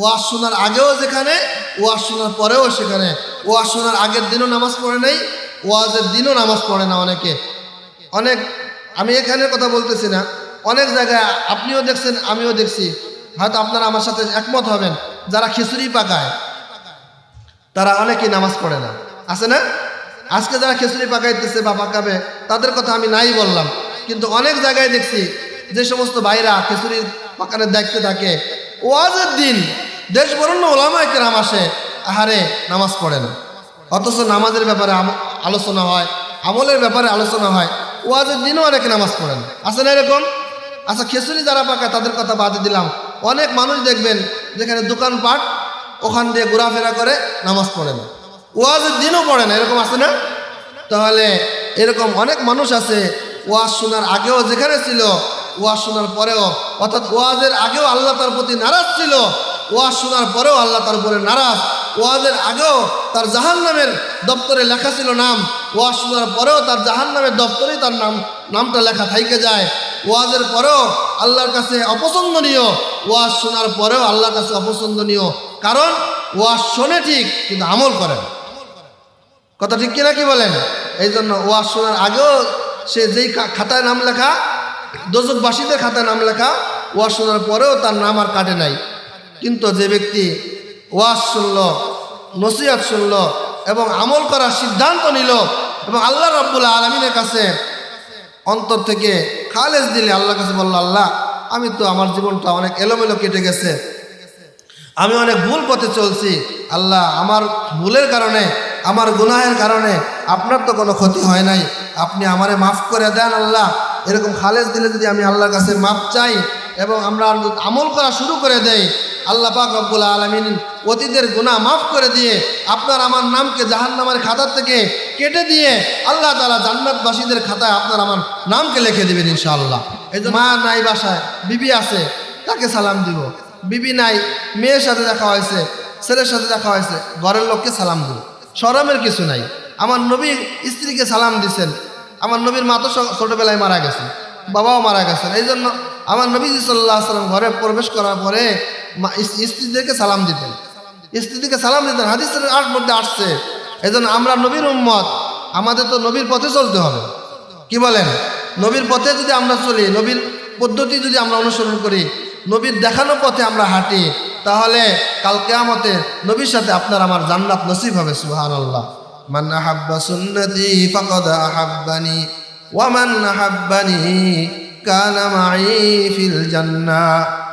ওয়াজ শোনার আগেও যেখানে, ওয়াজ শোনার পরেও সেখানে। ওয়াজ শোনার আগের দিনও নামাজ পড়ে নেই, ওয়াজের দিনও নামাজ পড়ে না অনেকে। অনেক, আমি এখানে কথা বলতেছি না। অনেক জায়গায় আপনিও দেখছেন, আমিও দেখছি। হয়তো আপনারা আমার সাথে একমত হবেন, যারা খিচুড়ি পাকায়, তারা অনেকেই নামাজ পড়ে না। আছে না? আজকে যারা খিচুড়ি পাকাইতেছে বা পাকাবে, তাদের কথা আমি নাই বললাম। কিন্তু অনেক জায়গায় দেখছি, যে সমস্ত ভাইরা খিচুড়ি পাকানোর দায়িত্বে থাকে, ওয়াজের দিন দেশ বরণ্য ওলামায় কেরাম আসে, আহারে নামাজ পড়ে না অথচ নামাজের ব্যাপারে আলোচনা হয়, আমলের ব্যাপারে আলোচনা হয়, ওয়াজের দিনও অনেকে নামাজ পড়ে না আছে না এরকম? আচ্ছা খিচুড়ি যারা পাকায় তাদের কথা বাদে দিলাম। অনেক মানুষ দেখবেন, যেখানে দোকানপাট, ওখান দিয়ে ঘোরাফেরা করে নামাজ পড়ে না ওয়াজের দিনও পড়ে না এরকম আছে না? তাহলে এরকম অনেক মানুষ আছে, ওয়াজ শোনার আগেও যেখানে ছিল, ওয়াজ শোনার পরেও, অর্থাৎ ওয়াজের আগেও আল্লাহ তার প্রতি নারাজ ছিল ওয়াজ শোনার পরেও আল্লাহ তার উপরে নারাজ। ওয়াজের আগেও তার জাহান নামের দপ্তরে লেখা ছিল নাম। ওয়াজ শোনার পরেও তার জাহান নামের দপ্তরেই তার নাম, নামটা লেখা থাইকে যায়। ওয়াজের পরেও আল্লাহর কাছে অপছন্দনীয়। ওয়াজ শোনার পরেও আল্লাহর কাছে অপছন্দনীয়। কারণ ওয়াজ শোনে ঠিক, কিন্তু আমল করে কথা ঠিক কিনা কি বলেন? এই জন্য ওয়াজ শোনার আগেও সে যেই খাতায় নাম লেখা দোজকবাসীদের খাতায় নাম লেখা, ওয়াজ শোনার পরেও তার নাম আর কাটে নাই। কিন্তু যে ব্যক্তি ওয়াজ শুনল, নসিহাত শুনল এবং আমল করার সিদ্ধান্ত নিল এবং আল্লাহ রব্বুল আলমিনের কাছে অন্তর থেকে খালেজ দিলে আল্লাহর কাছে বলল, আল্লাহ, আমি তো আমার জীবনটা অনেক এলোমেলো কেটে গেছে। আমি অনেক ভুল পথে চলছি। আল্লাহ, আমার ভুলের কারণে, আমার গুনাহের কারণে আপনার তো কোনো ক্ষতি হয় নাই। আপনি আমারে মাফ করে দেন, আল্লাহ। এরকম খালেজ দিলে যদি আমি আল্লাহর কাছে মাফ চাই এবং আমরা আমল করা শুরু করে দেই আল্লাহ পাক রব্বুল আলমিন অতীতের গুনাহ মাফ করে দিয়ে আপনার আমার নামকে জাহান্নামের খাতার থেকে কেটে দিয়ে আল্লাহ তালা জান্নাতবাসীদের খাতায় আপনার আমার নামকে লিখে দেবেন ইনশাআল্লাহ। এই যে মা নাই বাসায়, বিবি আছে, তাকে সালাম দিব। বিবি নাই, মেয়ের সাথে দেখা হয়েছে, ছেলের সাথে দেখা হয়েছে, ঘরের লোককে সালাম দিব। সরমের কিছু নাই। আমার নবী স্ত্রীকে সালাম দিছেন। আমার নবীর মা তো ছোটবেলায় মারা গেছে, বাবাও মারা গেছেন। এই জন্য আমার নবী সাল্লাহ সাল্লাম ঘরে প্রবেশ করার পরে স্ত্রীদেরকে সালাম দিতেন। স্ত্রীদেরকে সালাম দিতেন। হাদিসের আট মধ্যে আসছে এই জন্য আমরা নবীর উম্মত, আমাদের তো নবীর পথে চলতে হবে। কি বলেন? নবীর পথে যদি আমরা চলি, নবীর পদ্ধতি যদি আমরা অনুসরণ করি, নবীর দেখানো পথে আমরা হাঁটি, তাহলে কালকে কেয়ামতে নবীর সাথে আপনার আমার জান্নাত নসিব হবে সুহান আল্লাহ মান আহাব্বা সুন্নতি ফাকাদ আহাব্বানি, ওয়া মান আহাব্বানি কানা ফিল জান্নাহ।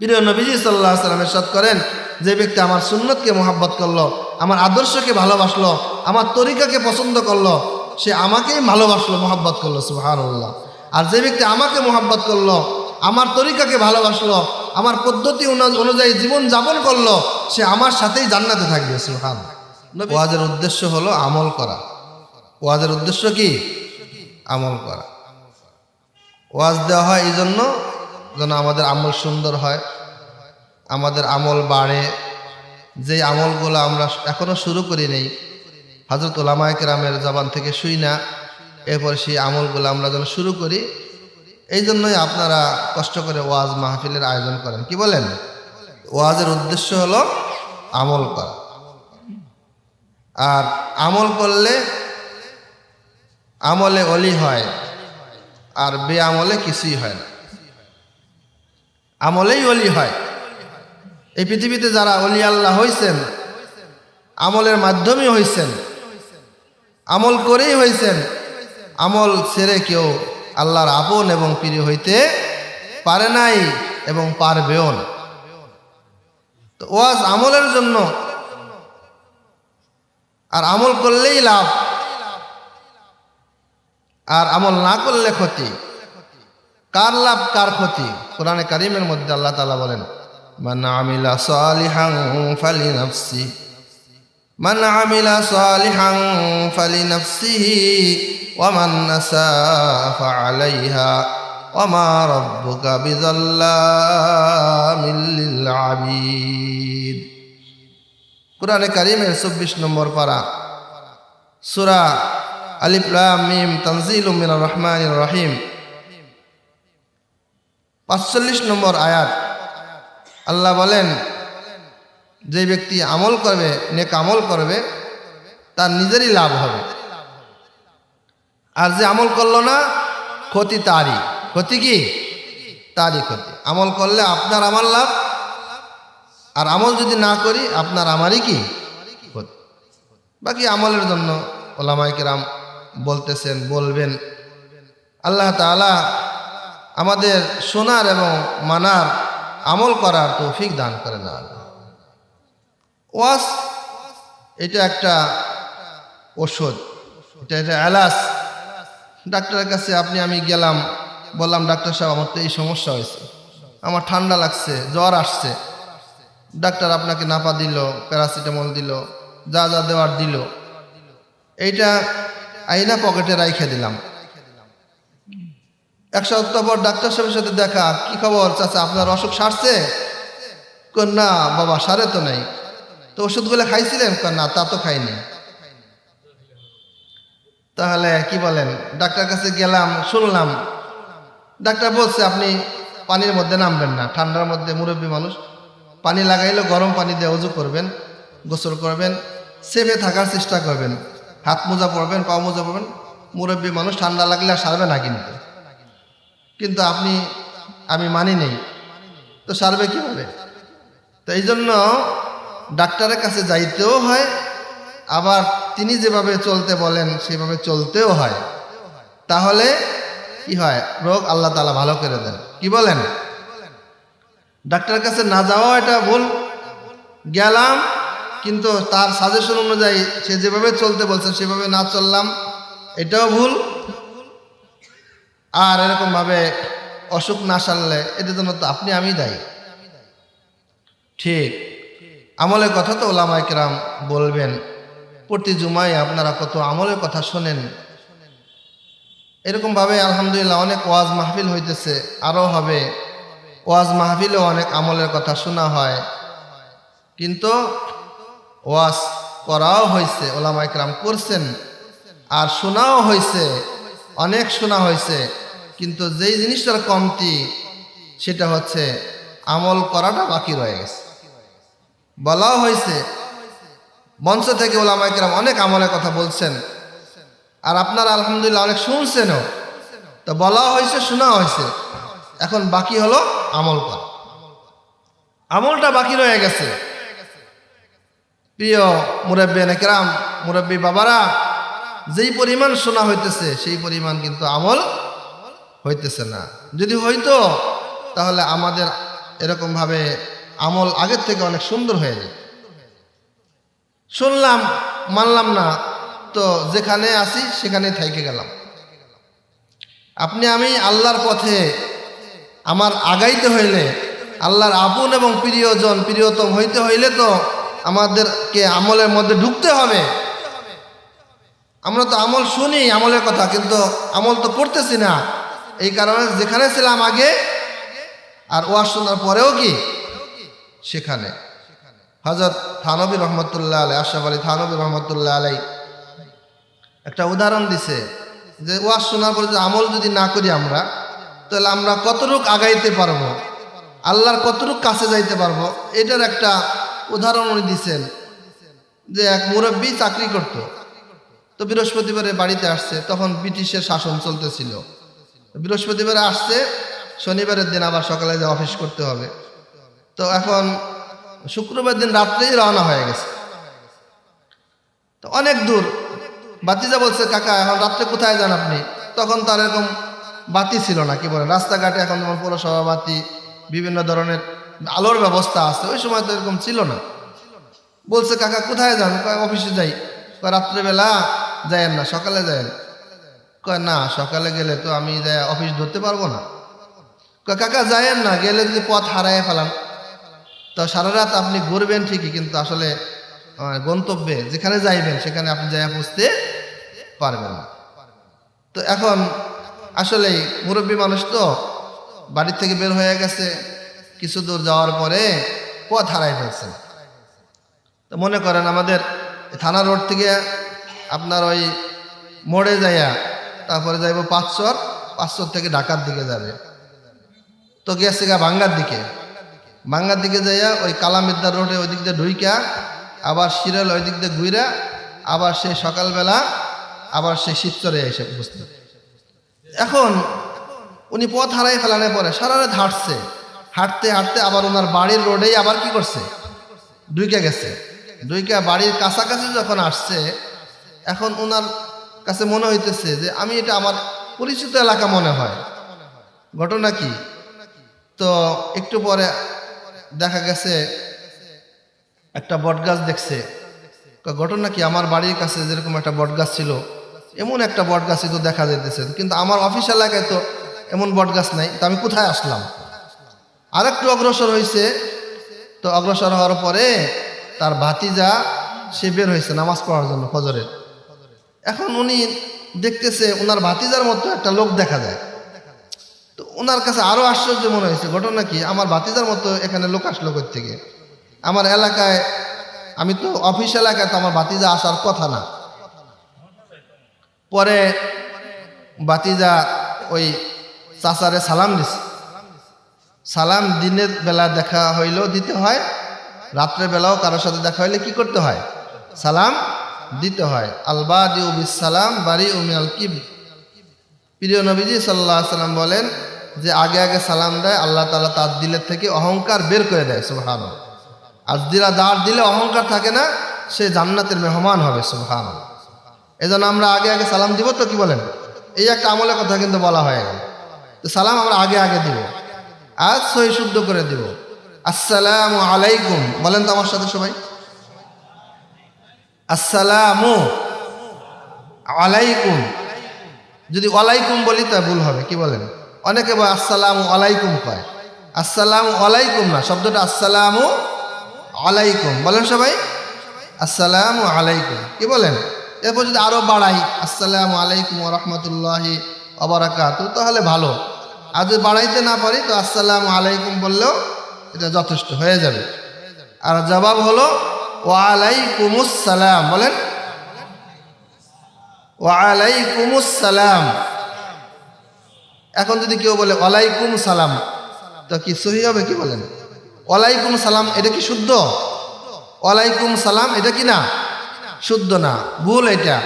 প্রিয় নবীজি সাল্লাহ সাল্লাম এরশাদ করেন যে ব্যক্তি আমার সুন্নতকে মোহাব্বত করল আমার আদর্শকে ভালোবাসলো আমার তরিকাকে পছন্দ করল সে আমাকেই ভালোবাসলো মোহাব্বত করল সুহানুল্লাহ আর যে ব্যক্তি আমাকে মোহাব্বত করল আমার তরিকাকে ভালোবাসলো আমার পদ্ধতি অনু- অনুযায়ী জীবন যাপন করল সে আমার সাথেই জান্নাতে থাকবে সুহান ওয়াজের উদ্দেশ্য হলো আমল করা। ওয়াজের উদ্দেশ্য কি? আমল করা। ওয়াজ দেওয়া হয় এই জন্য যেন আমাদের আমল সুন্দর হয়, আমাদের আমল বাড়ে। যে আমলগুলো আমরা এখনও শুরু করি নেই হজরত ওলামায় কেরামের জবান থেকে শুই না, এরপর সেই আমলগুলো আমরা যেন শুরু করি, এই জন্যই আপনারা কষ্ট করে ওয়াজ মাহফিলের আয়োজন করেন। কি বলেন? ওয়াজের উদ্দেশ্য হলো আমল করা। আর আমল করলে আমলে অলি হয়, আর বে আমলে কিছুই হয় না। আমলেই অলি হয়। এই পৃথিবীতে যারা অলি আল্লাহ হয়েছেন আমলের মাধ্যমে হয়েছেন আমল করেই হয়েছেন আমল ছেড়ে কেউ আল্লাহর আপন এবং প্রিয় হইতে পারে নাই এবং পারবেও না। তো ওয়াজ আমলের জন্য। আর আমল করলেই লাভ, আর আমল না করলে ক্ষতি। কার লাভ, কার ক্ষতি? কোরআনে কারিমের মধ্যে আল্লাহ তালা বলেন, মান আমিলা মান আমিলা ফালি কোরআনে কারিমের 24 নম্বর পারা, সূরা আলিফ লাম মিম, তানজিলুম মিনার রহমানির রহিম। পাঁচচল্লিশ নম্বর আয়াত। আল্লাহ বলেন, যে ব্যক্তি আমল করবে, নেক আমল করবে, তার নিজেরই লাভ হবে। আর যে আমল করল না, ক্ষতি তারই। ক্ষতি কি? তারই ক্ষতি। আমল করলে আপনার আমার লাভ, আর আমল যদি না করি, আপনার আমারই কি? ক্ষতি। বাকি আমলের জন্য ওলামাইকেরাম বলতেছেন, বলবেন, আল্লাহ তাআলা আমাদের শোনার এবং মানার আমল করার তৌফিক দান করে না ওয়াস, এটা একটা ওষুধ, এটা এটা অ্যালাস ডাক্তারের কাছে আপনি, আমি গেলাম, বললাম, ডাক্তার সাহেব, আমার তো এই সমস্যা হয়েছে। আমার ঠান্ডা লাগছে, জ্বর আসছে। ডাক্তার আপনাকে নাপা দিল, প্যারাসিটামল দিল, যা যা দেওয়ার দিল। এইটা আইনা পকেটে রাইখে দিলাম। এক সপ্তাহ পর ডাক্তার সাহেবের সাথে দেখা। কি খবর? চাচা, আপনার অসুখ সারছে? না বাবা, সারে তো নাই। তো ওষুধগুলো খাইছিলেন? না তা তো খাইনি। তাহলে কি বলেন? ডাক্তার কাছে গেলাম, শুনলাম। ডাক্তার বলছে, আপনি পানির মধ্যে নামবেন না। ঠান্ডার মধ্যে মুরব্বী মানুষ পানি লাগাইলে, গরম পানি দিয়ে উজু করবেন, গোসল করবেন সেভে থাকার চেষ্টা করবেন। হাত মোজা পরবেন পা মোজা পরবেন। মুরব্বী মানুষ ঠান্ডা লাগলে আর সারবে না কিন্তু। কিন্তু আপনি, আমি মানি নেই। তো সারবে কীভাবে? তো এই জন্য ডাক্তারের কাছে যাইতেও হয়, আবার তিনি যেভাবে চলতে বলেন, সেভাবে চলতেও হয়। তাহলে কি হয়? রোগ আল্লাহ তালা ভালো করে দেন। কি বলেন? ডাক্তারের কাছে না যাওয়া এটা ভুল। গেলাম, কিন্তু তার সাজেশন অনুযায়ী সে যেভাবে চলতে বলছে, সেভাবে না চললাম, এটাও ভুল। আর এরকমভাবে অসুখ না সারলে এটার জন্য তো আপনি আমি দায়ী। ঠিক। আমলের কথা তো ওলামাইকরাম বলবেন। প্রতি জুমায় আপনারা কত আমলের কথা শোনেন। এরকমভাবে আলহামদুলিল্লাহ অনেক ওয়াজ মাহফিল হইতেছে আরও হবে। ওয়াজ মাহফিলেও অনেক আমলের কথা শোনা হয়। কিন্তু ওয়াজ করাও হয়েছে ওলামাইকরাম করছেন। আর শোনাও হয়েছে অনেক শোনা হয়েছে কিন্তু যেই জিনিসটার কমতি, সেটা হচ্ছে আমল করাটা বাকি রয়ে গেছে। বলাও হয়েছে, মঞ্চ থেকে ওলামাইকরাম অনেক আমলের কথা বলছেন। আর আপনারা আলহামদুলিল্লাহ অনেক শুনছেনও। তো বলা হয়েছে শোনা হয়েছে। এখন বাকি হলো আমল করা। আমলটা বাকি রয়ে গেছে। প্রিয় মুরব্বী নেকরাম মুরব্বী বাবারা, যেই পরিমাণ শোনা হইতেছে, সেই পরিমাণ কিন্তু আমল হইতেছে না। যদি হইতো, তাহলে আমাদের এরকমভাবে আমল আগের থেকে অনেক সুন্দর হয়ে যায় শুনলাম, মানলাম না, তো যেখানে আসি সেখানে থাইকে গেলাম। আপনি আমি আল্লাহর পথে আমার আগাইতে হইলে, আল্লাহর আপন এবং প্রিয়জন, প্রিয়তম হইতে হইলে তো আমাদেরকে আমলের মধ্যে ঢুকতে হবে। আমরা তো আমল শুনি, আমলের কথা, কিন্তু আমল তো করতেছি না। এই কারণে যেখানে ছিলাম আগে আর ওয়াজ শোনার পরেও কি? সেখানে। হজরত থানবী রহমতুল্লাহ আলাই আশরাফ আলী থানবী রহমতুল্লাহ আলাই একটা উদাহরণ দিছে যে ওয়াজ শোনার পরে যদি আমল যদি না করি আমরা, তাহলে আমরা কতটুক আগাইতে পারব? আল্লাহর কতটুক কাছে যাইতে পারব? এটার একটা উদাহরণ উনি দিছেন যে এক মুরব্বী চাকরি করত। তো বৃহস্পতিবারে বাড়িতে আসছে, তখন ব্রিটিশের শাসন চলতেছিল। বৃহস্পতিবারে আসছে, শনিবারের দিন আবার সকালে যে অফিস করতে হবে। তো এখন শুক্রবার দিন রাত্রেই রওনা হয়ে গেছে। তো অনেক দূর, বাতিজা বলছে, কাকা, এখন রাত্রে কোথায় যান আপনি? তখন তার এরকম বাতি ছিল না, কি বলে, রাস্তাঘাটে এখন যেমন পৌরসভা বাতি, বিভিন্ন ধরনের আলোর ব্যবস্থা আছে, ওই সময় তো এরকম ছিল না। বলছে, কাকা, কোথায় যান? অফিসে যাই। রাত্রেবেলা যায়েন না, সকালে যায়েন কয়, না, সকালে গেলে তো আমি অফিস ধরতে পারব না। কয়, কাকা, যায়েন না, গেলে যদি পথ হারায় ফেলান তো সারা রাত আপনি ঘুরবেন ঠিকই, কিন্তু আসলে গন্তব্যে যেখানে যাইবেন, সেখানে আপনি যাইয়া পৌঁছতে পারবেন না। তো এখন আসলেই মুরব্বী মানুষ তো বাড়ির থেকে বের হয়ে গেছে, কিছু দূর যাওয়ার পরে পথ হারাই ফেলছেন তো মনে করেন আমাদের থানা রোড থেকে আপনার ওই মোড়ে যাইয়া তারপরে যাইব পাঁচশোর পাঁচশোর থেকে ঢাকার দিকে যাবে। তো গেছে গা ভাঙ্গার দিকে। বাঙ্গার দিকে যাইয়া ওই কালামিদ্দার রোডে ওই দিক দিয়ে ঢুইকা, আবার শিরাল ওই দিক দিয়ে ঘুইরা, আবার সে সকালবেলা, আবার সে শিবচরে এসে উপস্থিত। এখন উনি পথ হারাই ফেলানোর পরে সারা রাত হাঁটছে। হাঁটতে হাঁটতে আবার ওনার বাড়ির রোডেই আবার কি করছে? ডুইকা গেছে। ডুইকা বাড়ির কাছাকাছি যখন আসছে, এখন ওনার কাছে মনে হইতেছে যে আমি এটা আমার পরিচিত এলাকা মনে হয়। ঘটনা কি? তো একটু পরে দেখা গেছে, একটা বটগাছ দেখছে। ঘটনা কি? আমার বাড়ির কাছে যেরকম একটা বটগাছ ছিল, এমন একটা বটগাছই তো দেখা যেতেছে কিন্তু আমার অফিস এলাকায় তো এমন বটগাছ নাই। তো আমি কোথায় আসলাম? আরেকটু অগ্রসর হয়েছে তো অগ্রসর হওয়ার পরে তার ভাতিজা, সে বের হয়েছে নামাজ পড়ার জন্য ফজরের। এখন উনি দেখতেছে ওনার ভাতিজার মতো একটা লোক দেখা যায়। তো ওনার কাছে আরও আশ্চর্য মনে হয়েছে, ঘটনা কি? আমার ভাতিজার মতো এখানে লোক আসলো থেকে আমার এলাকায়, আমি তো অফিস এলাকায় তো আমার ভাতিজা আসার কথা না। পরে ভাতিজা ওই চাচারে সালাম দিছে। সালাম দিনের বেলা দেখা হইলেও দিতে হয় রাত্রে বেলাও কারোর সাথে দেখা হইলে কি করতে হয়? সালাম দিতে হয়। আলবা দিউ সালাম বাড়ি উমিয়াল কিব প্রিয় নবীজি সাল্লাহ সাল্লাম বলেন যে, আগে আগে সালাম দেয়, আল্লাহ তালা তার দিলের থেকে অহংকার বের করে দেয় সুবহান আর দিলা দাঁড় দিলে অহংকার থাকে না, সে জান্নাতের মেহমান হবে সুবহান এজন্য আমরা আগে আগে সালাম দিব তো কি বলেন? এই একটা আমলের কথা কিন্তু বলা হয়ে গেল। তো সালাম আমরা আগে আগে দিব। আজ সহি শুদ্ধ করে দিব। আসসালামু আলাইকুম। বলেন তো আমার সাথে সবাই। আসসালামু আলাইকুম। যদি ওয়ালাইকুম বলি তা ভুল হবে, কি বলেন? অনেকে বলে আসসালামু আলাইকুম কয়। আসসালামু আলাইকুম না, শব্দটা আসসালামু আলাইকুম। বলেন সবাই। আসসালামু আলাইকুম, কি বলেন? এরপর যদি আরও বাড়াই, আসসালামু আলাইকুম রহমতুল্লাহি অবরাকাতু তাহলে ভালো। আর যদি বাড়াইতে না পারি, তো আসসালামু আলাইকুম বললেও এটা যথেষ্ট হয়ে যাবে। আর জবাব হলো ওয়ালাইকুমুস সালাম বলেন। ওয়ালাইকুমুস সালাম এখন যদি কেউ বলে ওয়ালাইকুম সালাম তো কি সহি হবে কি বলেন? ওয়ালাইকুম সালাম এটা কি শুদ্ধ? ওয়ালাইকুম সালাম এটা কি না? শুদ্ধ না, ভুল এটা।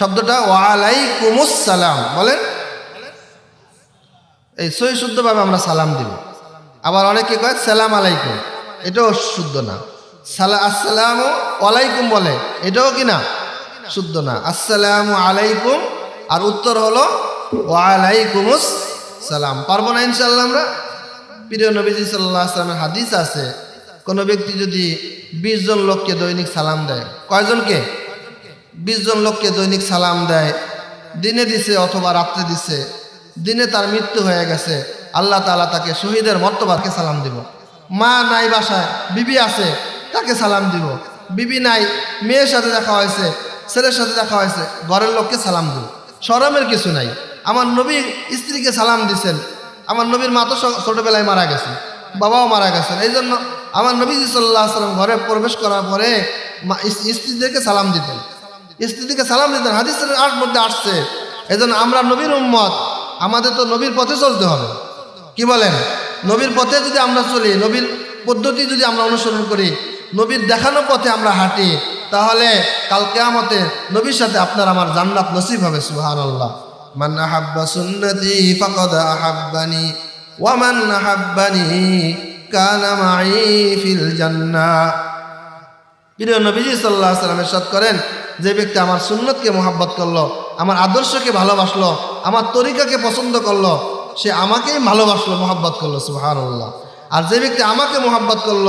শব্দটা ওয়ালাইকুমুস সালাম বলেন। এই সহি শুদ্ধভাবে আমরা সালাম দিব। আবার অনেকে কয়, সালাম আলাইকুম, এটাও শুদ্ধ না। সালা আসসালামু আলাইকুম বলে। এটাও কি না? শুদ্ধ না। আসসালামু আলাইকুম, আর উত্তর হলো, ওয়ালাইকুমুস সালাম। পারব না ইনশাল্লাহ আমরা? প্রিয় নবীজি সাল্লাহ আসলামের হাদিস আছে, কোনো ব্যক্তি যদি বিশ জন লোককে দৈনিক সালাম দেয়, কয়জনকে? বিশ জন লোককে দৈনিক সালাম দেয়, দিনে দিছে অথবা রাত্রে দিছে, দিনে তার মৃত্যু হয়ে গেছে, আল্লাহ তাআলা তাকে শহীদের মর্তবাকে সালাম দিব। মা নাই বাসায়, বিবি আছে তাকে সালাম দিব। বিবি নাই, মেয়ের সাথে দেখা হয়েছে, ছেলের সাথে দেখা হয়েছে, ঘরের লোককে সালাম দিব। শরমের কিছু নাই। আমার নবীর স্ত্রীকে সালাম দিছেন। আমার নবীর মা তো ছোটবেলায় মারা গেছে, বাবাও মারা গেছেন। এই জন্য আমার নবী সাল্লাহ সাল্লাম ঘরে প্রবেশ করার পরে স্ত্রীদেরকে সালাম দিতেন। স্ত্রীদেরকে সালাম দিতেন। হাদিসের আট মধ্যে আসছে এই জন্য আমরা নবীর উম্মত, আমাদের তো নবীর পথে চলতে হবে। কি বলেন? নবীর পথে যদি আমরা চলি, নবীর পদ্ধতি যদি আমরা অনুসরণ করি নবীর দেখানো পথে আমরা হাঁটি, তাহলে কাল কেয়ামতে নবীর সাথে আপনার আমার জান্নাত নসিব হবে, সুবহানাল্লাহ। মান আহাব্বা সুন্নতি ফাকাদ আহাব্বানি, ওয়া মান আহাব্বানি কানা মাই ফিল জান্নাহ প্রিয় নবীজি সাল্লাহ সাল্লাম এরশাদ করেন, যে ব্যক্তি আমার সুন্নতকে মোহাব্বত করল, আমার আদর্শকে ভালোবাসলো, আমার তরিকাকে পছন্দ করল, সে আমাকেই ভালোবাসলো, মোহাব্বত করল সুহানুল্লাহ আর যে ব্যক্তি আমাকে মোহাব্বত করল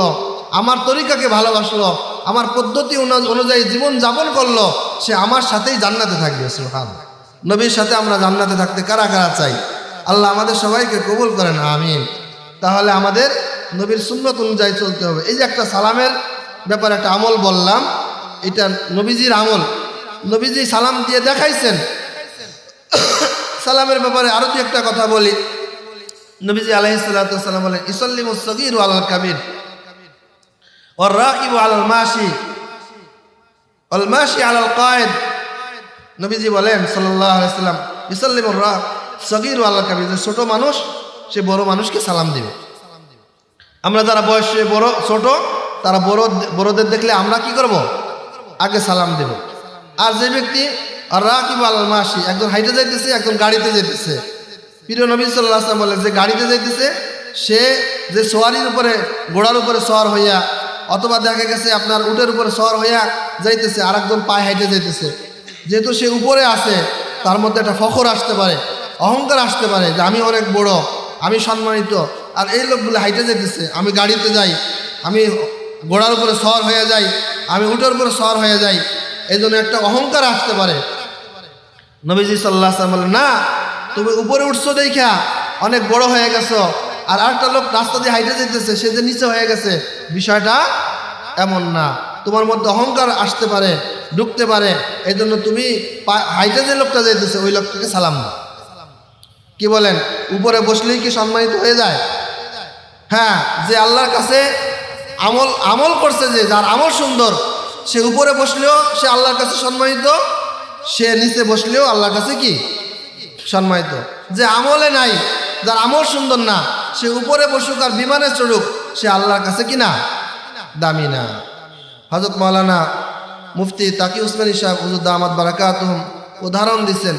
আমার তরিকাকে ভালোবাসলো, আমার পদ্ধতি অনুযায়ী জীবন যাপন করল, সে আমার সাথেই জান্নাতে থাকবে সুহান নবীর সাথে আমরা জান্নাতে থাকতে কারা কারা চাই? আল্লাহ আমাদের সবাইকে কবুল করেন, আমিন। তাহলে আমাদের নবীর সুন্নত অনুযায়ী চলতে হবে। এই যে একটা সালামের ব্যাপারে একটা আমল বললাম, এটা নবীজির আমল। নবীজি সালাম দিয়ে দেখাইছেন। সালামের ব্যাপারে আরও দু একটা কথা বলি। নবীজি আলাইসাল্লাম বলেন ইসল্লিম সগির আলাল কাবির। আলাল মাসি অল মাসি আলাল কায়েদ নবীজি বলেন সাল্লাহ আলাইসাল্লাম ইসল্লিম সগির আলাল কাবির। যে ছোট মানুষ, সে বড় মানুষকে সালাম দিবে। আমরা যারা বয়সে বড়, ছোট, তারা বড়, বড়দের দেখলে আমরা কি করব? আগে সালাম দেব। আর যে ব্যক্তি রাকিব আল মাসি একজন হাইটে যাইতেছে, একজন গাড়িতে যেতেছে প্রিয় নবী সাল্লাহ আসলাম বলে যে গাড়িতে যাইতেছে, সে যে সোয়ারির উপরে, ঘোড়ার উপরে সোয়ার হইয়া অথবা দেখা গেছে আপনার উটের উপরে সওয়ার হইয়া যাইতেছে আর একজন পায়ে হাইটে যাইতেছে। যেহেতু সে উপরে আছে, তার মধ্যে একটা ফখর আসতে পারে, অহংকার আসতে পারে যে আমি অনেক বড়, আমি সম্মানিত, আর এই লোকগুলো হাইটে যেতেছে আমি গাড়িতে যাই, আমি ঘোড়ার উপরে সওয়ার হয়ে যাই, আমি উটের উপরে সওয়ার হয়ে যাই এই জন্য একটা অহংকার আসতে পারে। নবীজি সাল্লাহ বলেন, না, তুমি উপরে উঠছো দেখা অনেক বড় হয়ে গেছো আর আরেকটা লোক রাস্তা দিয়ে হাইটে যেতেছে, সে যে নিচে হয়ে গেছে, বিষয়টা এমন না। তোমার মধ্যে অহংকার আসতে পারে, ঢুকতে পারে এই জন্য তুমি হাইটে যে লোকটা যেতেছে ওই লোকটাকে সালাম দাও। কি বলেন? উপরে বসলেই কি সম্মানিত হয়ে যায়? হ্যাঁ যে আল্লাহর কাছে আমল আমল করছে যে, যার আমল সুন্দর, সে উপরে বসলেও সে আল্লাহর কাছে সম্মানিত, সে নিচে বসলেও আল্লাহর কাছে কি? সম্মানিত। যে আমলে নাই, যার আমল সুন্দর না সে উপরে বসুক আর বিমানে চড়ুক, সে আল্লাহর কাছে কি না দামি না। হজরত মৌলানা মুফতি তাকি উসমানী সাহেব হুজুর দামাদ বারাকাত উদাহরণ দিচ্ছেন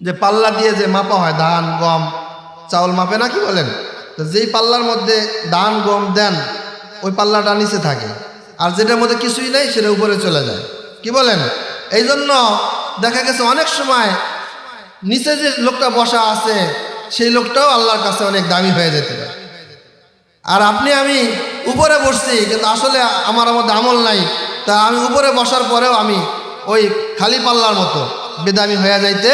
যে পাল্লা দিয়ে যে মাপা হয় ধান, গম, চাউল মাপে না কি বলেন? তো যেই পাল্লার মধ্যে ধান, গম দেন, ওই পাল্লাটা নিচে থাকে। আর যেটার মধ্যে কিছুই নেই, সেটা উপরে চলে যায়। কি বলেন? এই জন্য দেখা গেছে অনেক সময় নিচে যে লোকটা বসা আছে সেই লোকটাও আল্লাহর কাছে অনেক দামি হয়ে যেতে পারে। আর আপনি, আমি উপরে বসছি, কিন্তু আসলে আমার মধ্যে আমল নাই। তা আমি উপরে বসার পরেও আমি ওই খালি পাল্লার মতো বেদামি হয়ে যাইতে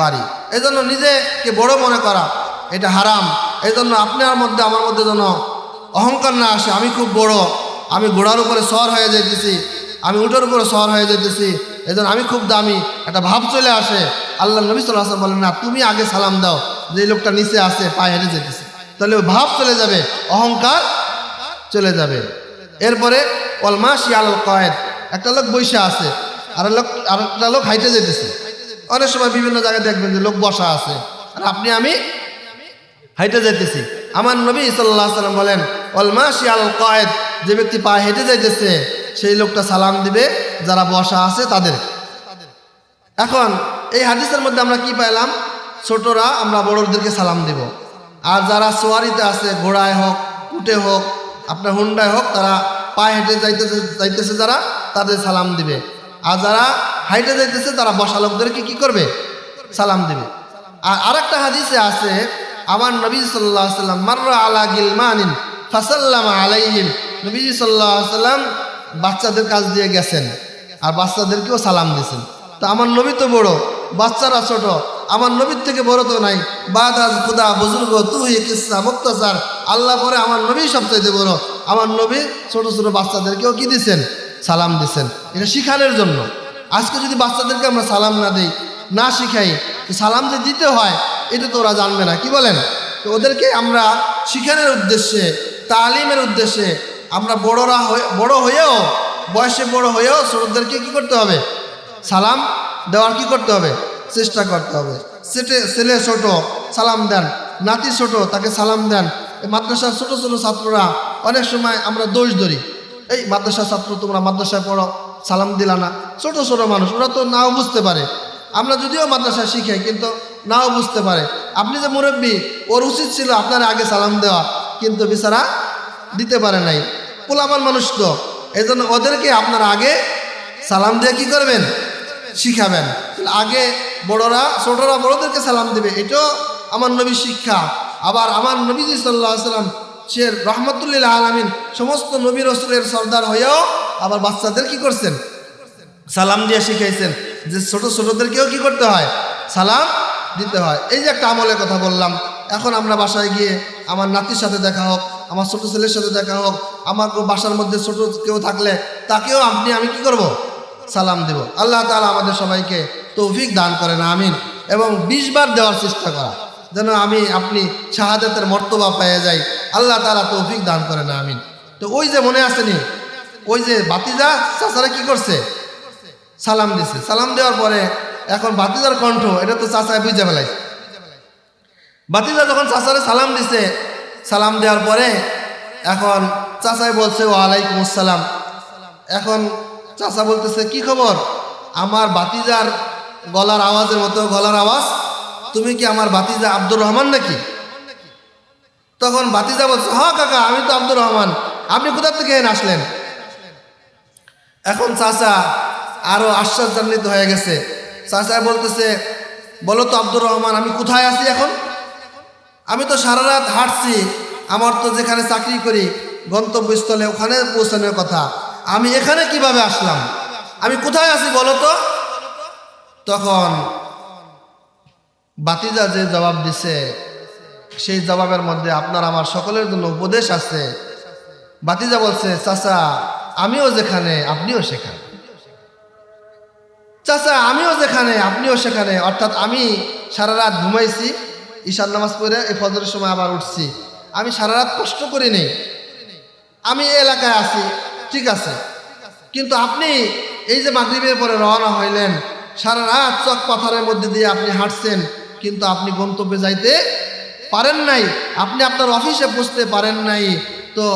পারি। এই জন্য নিজেকে বড় মনে করা, এটা হারাম। এই জন্য আপনার মধ্যে, আমার মধ্যে যেন অহংকার না আসে। আমি খুব বড়, আমি ঘোড়ার উপরে সর হয়ে যাইতেছি, আমি উটের উপরে সর হয়ে যেতেছি এই জন্য আমি খুব দামি, একটা ভাব চলে আসে। আল্লাহ নবী সাল্লাহ বলেন, না, তুমি আগে সালাম দাও যে লোকটা নিচে আছে, পায়ে হেঁটে যেতেছে। তাহলে ভাব চলে যাবে, অহংকার চলে যাবে। এরপরে অলমাসি আল কয়েদ, একটা লোক বৈশা আছে, আর লোক, আর একটা লোক হাইটে যেতেছে। অনেক সময় বিভিন্ন জায়গায় দেখবেন যে লোক বসা আছে, আর আপনি, আমি হাইটে যাইতেছি আমার নবী সাল্লাহ সাল্লাম বলেন অলমাসি আল কয়েদ, যে ব্যক্তি পা হেঁটে যাইতেছে, সেই লোকটা সালাম দিবে, যারা বসা আছে তাদের। এখন, এই হাদিসের মধ্যে আমরা কি পাইলাম? ছোটরা আমরা বড়দেরকে সালাম দিব। আর যারা সোয়ারিতে আছে, ঘোড়ায় হোক উঠে হোক, আপনার হুন্ডায় হোক, তারা পায়ে হেঁটে যাইতেছে যাইতেছে যারা, তাদের সালাম দিবে। আর যারা হাইটে যাইতেছে, তারা বসা লোকদেরকে কি করবে? সালাম দিবে। আর আরেকটা হাদিসে আছে, আমার নবী সাল্লাহ সাল্লাম, মার্রা আলা গিলমানিন ফাসাল্লাম আলাইহিম। নবীজি সাল্লাহ সাল্লাম বাচ্চাদের কাজ দিয়ে গেছেন, আর বাচ্চাদেরকেও সালাম দিয়েছেন। তা আমার নবী তো বড়, বাচ্চারা ছোট আমার নবীর থেকে বড় তো নাই। বাদাজ খুদা, বুজুর্গ, তুই, কিসা, মুক্তাচার, আল্লাহ পরে আমার নবী সবচাইতে বড়। আমার নবী ছোট ছোট বাচ্চাদেরকেও কি দিছেন? সালাম দিছেন। এটা শিখানোর জন্য। আজকে যদি বাচ্চাদেরকে আমরা সালাম না দিই, না শিখাই সালাম যে দিতে হয়, এটা তো ওরা জানবে না। কি বলেন? তো ওদেরকে আমরা শিখানোর উদ্দেশ্যে, তালিমের উদ্দেশ্যে আমরা বড়রা হয়ে, বড় হয়েও, বয়সে বড় হয়েও ছোটদেরকে কি করতে হবে? সালাম দেওয়ার কি করতে হবে? চেষ্টা করতে হবে। সেটে ছেলে ছোট, সালাম দেন। নাতি ছোট, তাকে সালাম দেন। মাদ্রাসার ছোট ছোট ছাত্ররা অনেক সময় আমরা দোষ ধরি। এই মাদ্রাসার ছাত্র তোমরা মাদ্রাসায় পড়ো, সালাম দিলা না। ছোট ছোট মানুষ, ওরা তো নাও বুঝতে পারে। আমরা যদিও মাদ্রাসা শিখাই কিন্তু নাও বুঝতে পারে। আপনি যে মুরব্বী, ওর উচিত ছিল আপনার আগে সালাম দেওয়া, কিন্তু বিচারা দিতে পারে নাই। পোলাপান মানুষ তো এই ওদেরকে আপনার আগে সালাম দিয়ে কি করবেন? শিখাবেন। আগে বড়রা, ছোটরা বড়দেরকে সালাম দেবে। এটাও আমার নবী শিক্ষা। আবার আমার নবীজি সাল্লাহ সাল্লাম সে রহমতুল্লিল আলমিন সমস্ত নবী রসুলের সর্দার হয়েও আবার বাচ্চাদের কি করছেন? সালাম দিয়ে শিখাইছেন যে ছোট ছোটদেরকেও কি করতে হয়? সালাম দিতে হয়। এই যে একটা আমলের কথা বললাম। এখন আমরা বাসায় গিয়ে আমার নাতির সাথে দেখা হোক, আমার ছোট ছেলের সাথে দেখা হোক আমার বাসার মধ্যে ছোট কেউ থাকলে তাকেও আপনি, আমি কি করব? সালাম দেব। আল্লাহ তালা আমাদের সবাইকে তৌফিক দান করেন, আমিন। এবং বিশ বার দেওয়ার চেষ্টা করা, যেন আমি, আপনি শাহাদাতের মর্তবা পেয়ে যাই। আল্লাহ তালা তৌফিক দান করেন, আমিন। তো ওই যে মনে আসেনি ওই যে বাতিজা চাচারা কি করছে? সালাম দিছে। সালাম দেওয়ার পরে এখন বাতিজার কণ্ঠ, এটা তো চাচায় বুঝে ফেলাই বাতিজা যখন চাচারে সালাম দিছে, সালাম দেওয়ার পরে এখন চাচাই বলছে, ওয়ালাইকুম আসসালাম। এখন চাচা বলতেছে, কি খবর? আমার বাতিজার গলার আওয়াজের মতো, গলার আওয়াজ। তুমি কি আমার বাতিজা আব্দুর রহমান নাকি? তখন বাতিজা বলছে, হ কাকা, আমি তো আব্দুর রহমান। আপনি কোথা থেকে আসলেন? এখন চাচা আরও আশ্চর্যান্বিত হয়ে গেছে। চাচা বলতেছে, বলো তো আব্দুর রহমান, আমি কোথায় আছি এখন? আমি তো সারা রাত হাঁটছি। আমার তো যেখানে চাকরি করি, গন্তব্যস্থলে ওখানে পৌঁছানোর কথা। আমি এখানে কীভাবে আসলাম? আমি কোথায় আছি বলো তো? তখন বাতিজা যে জবাব দিছে, সেই জবাবের মধ্যে আপনার আমার সকলের জন্য উপদেশ আছে। বাতিজা বলছে, চাচা, আমিও যেখানে, আপনিও সেখানে। চাচা, আমিও যেখানে, আপনিও সেখানে। অর্থাৎ আমি সারা রাত ঘুমাইছি ঈশান নামাজ পড়ে এই ফজরের সময় আবার উঠছি। আমি সারা রাত কষ্ট করি নেই। আমি এলাকায় আছি ঠিক আছে। কিন্তু আপনি এই যে মাগরিবের পরে রওনা হইলেন, সারা রাত চক পাথরের মধ্যে দিয়ে আপনি হাঁটছেন, কিন্তু আপনি গন্তব্যে যাইতে পারেন নাই, আপনি আপনার অফিসে পৌঁছতে পারেন নাই, তো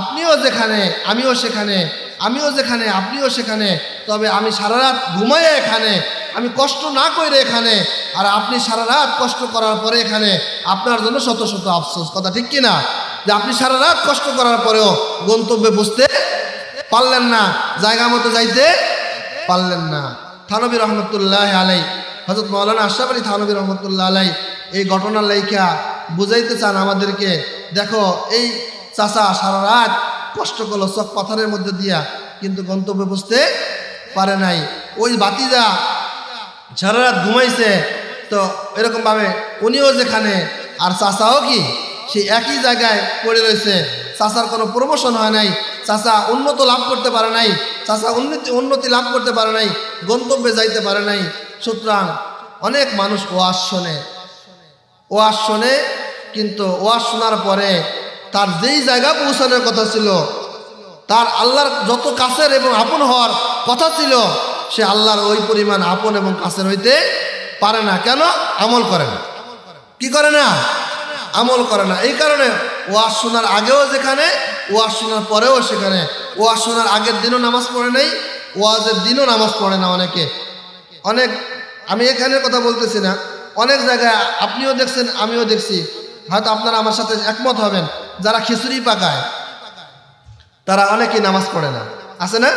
আপনিও যেখানে, আমিও সেখানে, আমিও যেখানে, আপনিও সেখানে, তবে আমি সারা রাত ঘুমাই এখানে, আমি কষ্ট না করে এখানে, আর আপনি সারা রাত কষ্ট করার পরে এখানে, আপনার জন্য শত শত আফসোস। কথা ঠিক কিনা যে আপনি সারা রাত কষ্ট করার পরেও গন্তব্যে বুঝতে পারলেন না। জায়গা মতো যাইতে পারলেন না। থানবী রহমতুল্লাহ আলাই হজরত মৌলানা আশরাফ আলী থানবী রহমতুল্লাহ আলাই এই ঘটনার লেখা বুঝাইতে চান আমাদেরকে। দেখো, এই চাচা সারা রাত কষ্ট করল চক পাথরের মধ্যে দিয়া, কিন্তু গন্তব্যে বুঝতে পারে নাই। ওই বাতিজা সারা রাত ঘুমাইছে। তো এরকমভাবে উনিও যেখানে, আর চাষাও কি? সেই একই জায়গায় পড়ে রয়েছে। চাষার কোনো প্রমোশন হয় নাই। চাচা উন্নত লাভ করতে পারে নাই। চাচা উন্নতি উন্নতি লাভ করতে পারে নাই। গন্তব্যে যাইতে পারে নাই। সুতরাং অনেক মানুষ ওয়াজ শোনে। ওয়াজ শোনে, কিন্তু ওয়াজ শোনার পরে তার যেই জায়গা পৌঁছানোর কথা ছিল, তার আল্লাহর যত কাছের এবং আপন হওয়ার কথা ছিল, সে আল্লাহর ওই পরিমাণ আপন এবং কাছের হইতে পারে না। কেন? আমল করে না। কি করে না? আমল করে না। এই কারণে ওয়াজ শোনার আগেও যেখানে, ওয়াজ শোনার পরেও সেখানে। ওয়াজ শোনার আগের দিনও নামাজ পড়ে নেই, ওয়াজের দিনও নামাজ পড়ে না অনেকে। অনেক, আমি এখানের কথা বলতেছি না। অনেক জায়গায় আপনিও দেখছেন, আমিও দেখছি। হয়তো আপনারা আমার সাথে একমত হবেন, যারা খিচুড়ি পাকায়, তারা অনেকেই নামাজ পড়ে না। আছে না?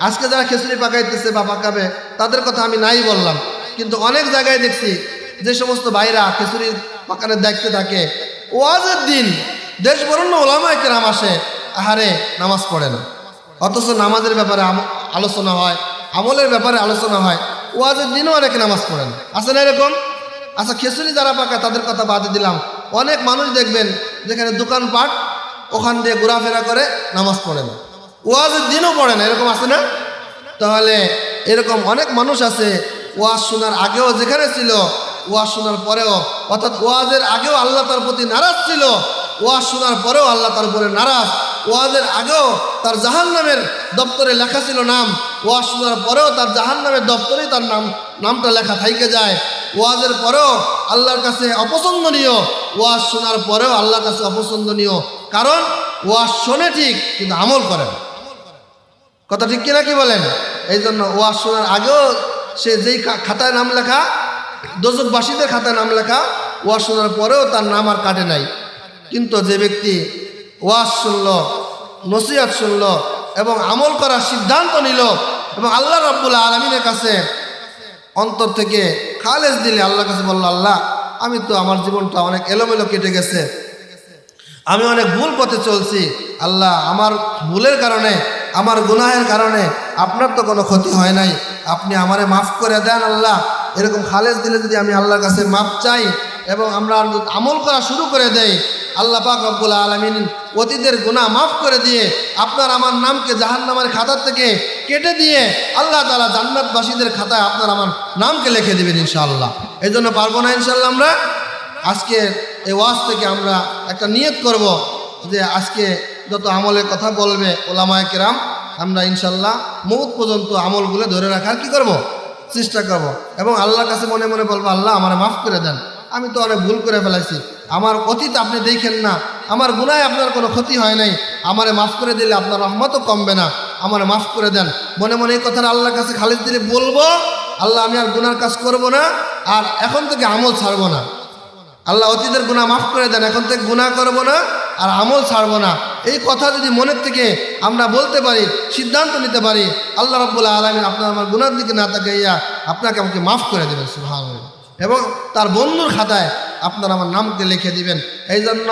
আজকে যারা খিচুড়ি পাকাইতেছে বা পাকাবে, তাদের কথা আমি নাই বললাম। কিন্তু অনেক জায়গায় দেখছি, যে সমস্ত ভাইরা খিচুড়ি পাকানোর দায়িত্বে থাকে। ওয়াজের দিন দেশ বরণ্য ওলামায় কেরাম আসে, আহারে নামাজ পড়ে না অথচ নামাজের ব্যাপারে আলোচনা হয়, আমলের ব্যাপারে আলোচনা হয়, ওয়াজের দিনও অনেকে নামাজ পড়ে না আছে না এরকম? আচ্ছা খিচুড়ি যারা পাকায় তাদের কথা বাদে দিলাম। অনেক মানুষ দেখবেন যেখানে দোকানপাট, ওখান দিয়ে ঘোরাফেরা করে নামাজ পড়ে না ওয়াজের দিনও পড়ে না এরকম আছে না? তাহলে এরকম অনেক মানুষ আছে, ওয়াজ শোনার আগেও যেখানে ছিল ওয়াজ শোনার পরেও, অর্থাৎ ওয়াজের আগেও আল্লাহ তার প্রতি নারাজ ছিল ওয়াজ শোনার পরেও আল্লাহ তার উপরে নারাজ। ওয়াজের আগেও তার জাহান নামের দপ্তরে লেখা ছিল নাম ওয়াজ শোনার পরেও তার জাহান নামের দপ্তরেই তার নাম, নামটা লেখা থাইকে যায়। ওয়াজের পরেও আল্লাহর কাছে অপছন্দনীয় ওয়াজ শোনার পরেও আল্লাহর কাছে অপছন্দনীয়। কারণ ওয়াজ শোনে ঠিক, কিন্তু আমল করে কথা ঠিক কিনা কি বলেন? এই জন্য ওয়াজ শোনার আগেও সে যেই খাতায় নাম লেখা দোজকবাসীদের খাতায় নাম লেখা, ওয়াজ শোনার পরেও তার নাম আর কাটে নাই। কিন্তু যে ব্যক্তি ওয়াজ শুনল, নসিহত শুনল এবং আমল করার সিদ্ধান্ত নিল এবং আল্লাহ রাব্বুল আলমিনের কাছে অন্তর থেকে খালেজ দিলে আল্লাহর কাছে বলল, আল্লাহ, আমি তো আমার জীবনটা অনেক এলোমেলো কেটে গেছে। আমি অনেক ভুল পথে চলছি। আল্লাহ, আমার ভুলের কারণে, আমার গুনাহের কারণে আপনার তো কোনো ক্ষতি হয় নাই। আপনি আমারে মাফ করে দেন, আল্লাহ। এরকম খালেজ দিলে যদি আমি আল্লাহর কাছে মাফ চাই এবং আমরা আমল করা শুরু করে দেই, আল্লাহ পাক রব্বুল আলমিন অতীতের গুণা মাফ করে দিয়ে আপনার আমার নামকে জাহান্নামের খাতার থেকে কেটে দিয়ে আল্লাহ তালা জান্নাতবাসীদের খাতায় আপনার আমার নামকে লিখে দেবেন ইনশাআল্লাহ। এই জন্য পারব না ইনশাল্লাহ আমরা? আজকে এই ওয়াজ থেকে আমরা একটা নিয়ত করব যে আজকে যত আমলের কথা বলবে ওলামায় কেরাম, আমরা ইনশাল্লাহ মৌত পর্যন্ত আমলগুলো ধরে রাখার কি করব? চেষ্টা করব। এবং আল্লাহর কাছে মনে মনে বলব, আল্লাহ, আমার মাফ করে দেন। আমি তো অনেক ভুল করে ফেলাইছি। আমার অতীত আপনি দেখেন না। আমার গুণায় আপনার কোনো ক্ষতি হয় নাই। আমারে মাফ করে দিলে আপনার রহমতও কমবে না। আমার মাফ করে দেন। মনে মনে এই কথাটা আল্লাহর কাছে খালিদ দিলে বলব, আল্লাহ, আমি আর গুনার কাজ করব না। আর এখন থেকে আমল ছাড়বো না। আল্লাহ অতীতের গুণা মাফ করে দেন, এখন থেকে গুণা করব না আর আমল ছাড়বো না। এই কথা যদি মনের থেকে আমরা বলতে পারি, সিদ্ধান্ত নিতে পারি, আল্লাহ রব্বুল্লাহ আলমিন আপনার আমার গুণার দিকে না তাকাইয়া আপনাকে আমাকে মাফ করে দেবেন সুহান এবং তার বন্ধুর খাতায় আপনার আমার নামকে লিখে দিবেন। এই জন্য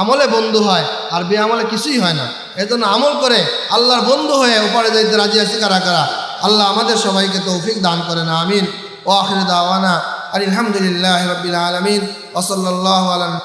আমলে বন্ধু হয়, আর বে আমলে কিছুই হয় না। এই জন্য আমল করে আল্লাহর বন্ধু হয়ে উপরে যাইতে রাজি আছি কারা কারা? আল্লাহ আমাদের সবাইকে তৌফিক দান করেন, আমিন। وآخر دعوانا الحمد لله رب العالمين وصلى الله على